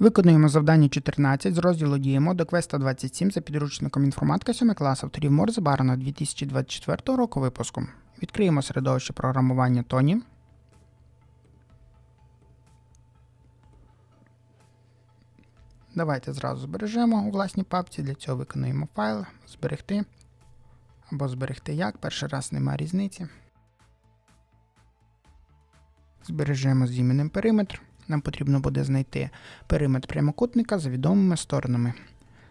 Виконуємо завдання 14 з розділу Діємо до квеста 27 за підручником інформатика 7 клас авторів Морзе Барана 2024 року випуску. Відкриємо середовище програмування Тоні. Давайте зразу збережемо у власній папці. Для цього виконуємо файл, зберегти або зберегти як. Перший раз немає різниці. Збережемо з іменем периметр. Нам потрібно буде знайти периметр прямокутника за відомими сторонами.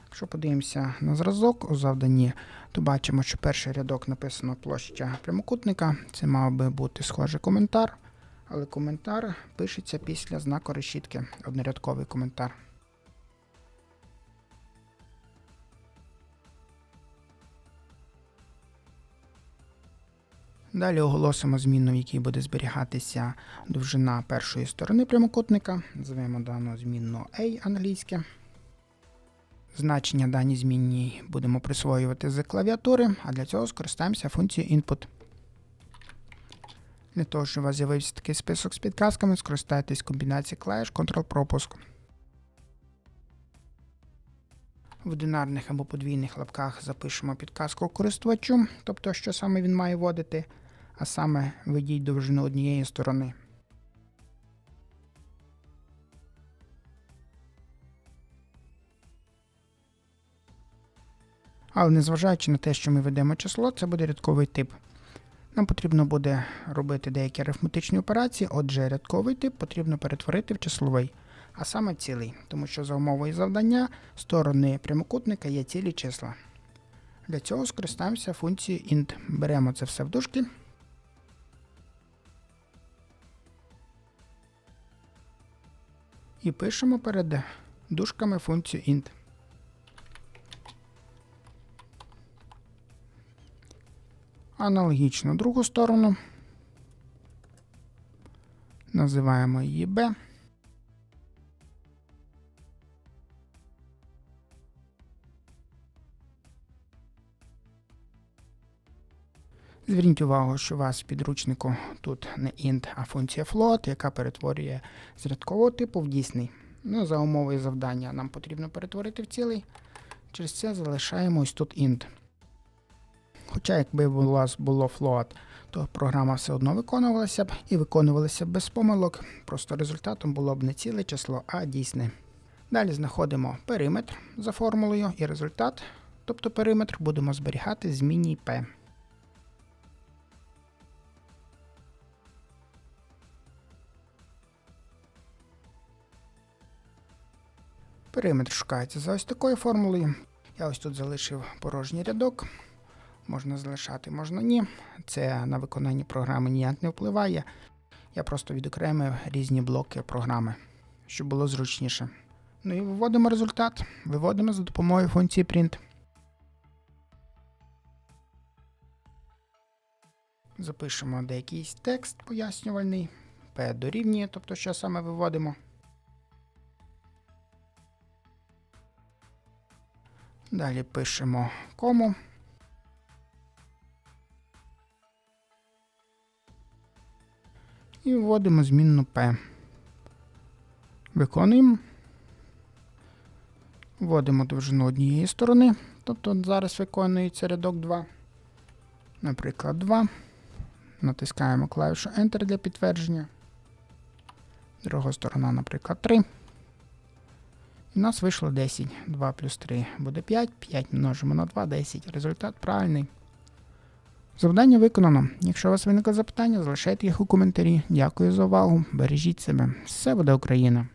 Якщо подивимося на зразок у завданні, то бачимо, що перший рядок написано площа прямокутника. Це мав би бути схожий коментар, але коментар пишеться після знаку решітки, однорядковий коментар. Далі оголосимо зміну, в якій буде зберігатися довжина першої сторони прямокутника. Називаємо дану змінну A англійське. Значення даній змінній будемо присвоювати з клавіатури, а для цього скористаємося функцією input. Для того, щоб у вас з'явився такий список з підказками, скористайтесь комбінацією клавіш Ctrl-пропуск. В одинарних або подвійних лапках запишемо підказку користувачу, тобто що саме він має вводити, а саме введіть довжину однієї сторони. Але незважаючи на те, що ми ведемо число, це буде рядковий тип. Нам потрібно буде робити деякі арифметичні операції, отже, рядковий тип потрібно перетворити в числовий, а саме цілий, тому що за умовою завдання сторони прямокутника є цілі числа. Для цього скористаємося функцією int. Беремо це все в дужки. І пишемо перед дужками функцію int. Аналогічно другу сторону. Називаємо її b. Зверніть увагу, що у вас в підручнику тут не int, а функція float, яка перетворює з рядкового типу в дійсний. Ну, за умовою завдання нам потрібно перетворити в цілий. Через це залишаємо ось тут int. Хоча, якби у вас було float, то програма все одно виконувалася б і виконувалася б без помилок. Просто результатом було б не ціле число, а дійсне. Далі знаходимо периметр за формулою і результат, тобто периметр, будемо зберігати змінній p. Периметр шукається за ось такою формулою. Я ось тут залишив порожній рядок. Можна залишати, можна ні. Це на виконанні програми ніяк не впливає. Я просто відокремив різні блоки програми, щоб було зручніше. Ну і виводимо результат. Виводимо за допомогою функції print. Запишемо деякий текст пояснювальний. P дорівнює, тобто що саме виводимо. Далі пишемо кому. І вводимо змінну P. Виконуємо. Вводимо довжину однієї сторони. Тобто зараз виконується рядок 2. Наприклад, 2. Натискаємо клавішу Enter для підтвердження. Друга сторона, наприклад, 3. І у нас вийшло 10. 2 плюс 3 буде 5. 5 множимо на 2, 10. Результат правильний. Завдання виконано. Якщо у вас виникли запитання, залишайте їх у коментарі. Дякую за увагу. Бережіть себе. Все буде Україна!